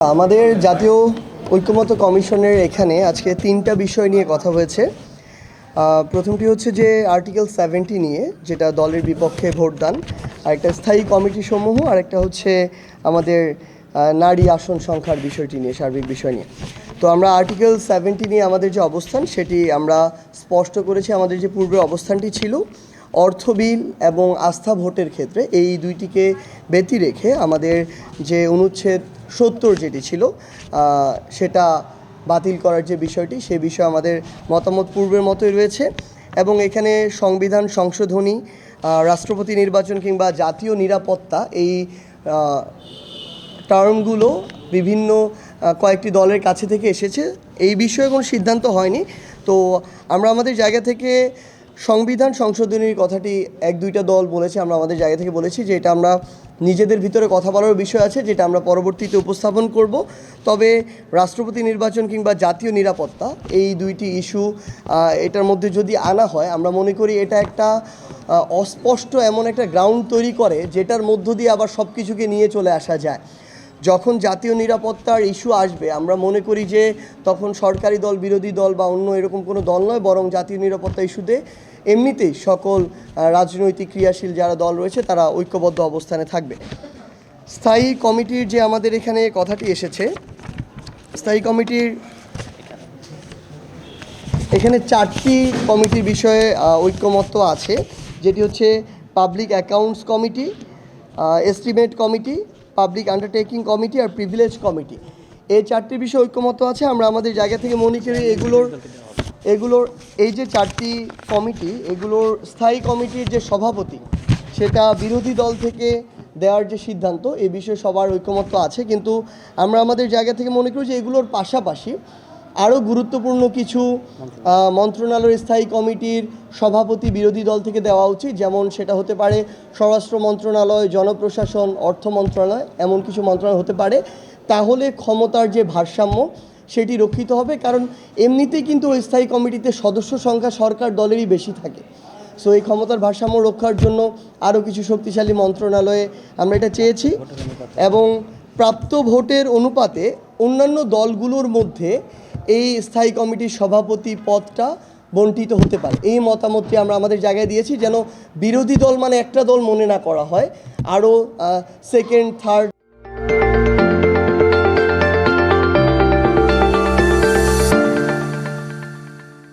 আমাদের জাতীয় ঐক্যমত্য কমিশনের এখানে আজকে তিনটা বিষয় নিয়ে কথা হয়েছে। প্রথমটি হচ্ছে যে আর্টিকেল সেভেন্টি নিয়ে, যেটা দলের বিপক্ষে ভোটদান, আরেকটা স্থায়ী কমিটি সমূহ, আরেকটা হচ্ছে আমাদের নারী আসন সংখ্যার বিষয়টি নিয়ে, সার্বিক বিষয় নিয়ে। তো আমরা আর্টিকেল সেভেন্টি নিয়ে আমাদের যে অবস্থান, সেটি আমরা স্পষ্ট করেছি আমাদের যে পূর্বে অবস্থানটি ছিল। অর্থ বিল এবং আস্থা ভোটের ক্ষেত্রে এই দুইটিকে ব্যতি রেখে আমাদের যে অনুচ্ছেদ সত্তর যেটি ছিল সেটা বাতিল করার যে বিষয়টি, সে বিষয়ে আমাদের মতামত পূর্বের মতোই রয়েছে। এবং এখানে সংবিধান সংশোধনী রাষ্ট্রপতি নির্বাচন কিংবা জাতীয় নিরাপত্তা এই টার্মগুলো বিভিন্ন কয়েকটি দলের কাছে থেকে এসেছে। এই বিষয়ে কোনো সিদ্ধান্ত হয়নি। তো আমরা আমাদের জায়গা থেকে সংবিধান সংশোধনীর কথাটি এক দুইটা দল বলেছে, আমরা আমাদের জায়গা থেকে বলেছি যে এটা আমরা নিজেদের ভিতরে কথা বলার বিষয় আছে, যেটা আমরা পরবর্তীতে উপস্থাপন করব। তবে রাষ্ট্রপতি নির্বাচন কিংবা জাতীয় নিরাপত্তা, এই দুইটি ইস্যু এটার মধ্যে যদি আনা হয়, আমরা মনে করি এটা একটা অস্পষ্ট এমন একটা গ্রাউন্ড তৈরি করে, যেটার মধ্য দিয়ে আবার সব কিছুকে নিয়ে চলে আসা যায়। যখন জাতীয় নিরাপত্তার ইস্যু আসবে, আমরা মনে করি যে তখন সরকারি দল, বিরোধী দল বা অন্য এরকম কোনো দল নয়, বরং জাতীয় নিরাপত্তা ইস্যুতে এমনিতেই সকল রাজনৈতিক ক্রিয়াশীল যারা দল রয়েছে, তারা ঐক্যবদ্ধ অবস্থানে থাকবে। স্থায়ী কমিটির যে আমাদের এখানে কথাটি এসেছে, স্থায়ী কমিটির এখানে চারটি কমিটির বিষয়ে ঐক্যমত্য আছে। যেটি হচ্ছে public accounts committee estimate committee public undertaking committee আর প্রিভিলেজ কমিটি। এই চারটি বিষয়ে ঐক্যমত আছে। আমরা আমাদের জায়গা থেকে মনে করি এগুলোর এগুলোর, এই যে চারটি কমিটি, এগুলোর স্থায়ী কমিটির যে সভাপতি, সেটা বিরোধী দল থেকে দেওয়ার যে সিদ্ধান্ত, এ বিষয়ে সবার ঐক্যমত্য আছে। কিন্তু আমরা আমাদের জায়গা থেকে মনে করি যে এগুলোর পাশাপাশি আরও গুরুত্বপূর্ণ কিছু মন্ত্রণালয়ের স্থায়ী কমিটির সভাপতি বিরোধী দল থেকে দেওয়া উচিত। যেমন সেটা হতে পারে স্বরাষ্ট্র মন্ত্রণালয়, জনপ্রশাসন, অর্থ মন্ত্রণালয়, এমন কিছু মন্ত্রণালয় হতে পারে। তাহলে ক্ষমতার যে ভারসাম্য, সেটি রক্ষিত হবে। কারণ এমনিতেই কিন্তু ওই স্থায়ী কমিটিতে সদস্য সংখ্যা সরকার দলেরই বেশি থাকে। সো এই ক্ষমতার ভারসাম্য রক্ষার জন্য আরও কিছু শক্তিশালী মন্ত্রণালয়ে আমরা এটা চেয়েছি। এবং প্রাপ্ত ভোটের অনুপাতে অন্যান্য দলগুলোর মধ্যে এই স্থায়ী কমিটির সভাপতি পদটা বন্টিত হতে পারে। এই মতামতটি আমরা আমাদের জায়গায় দিয়েছি যেন বিরোধী দল মানে একটা দল মনে না করা হয়। আরও সেকেন্ড থার্ড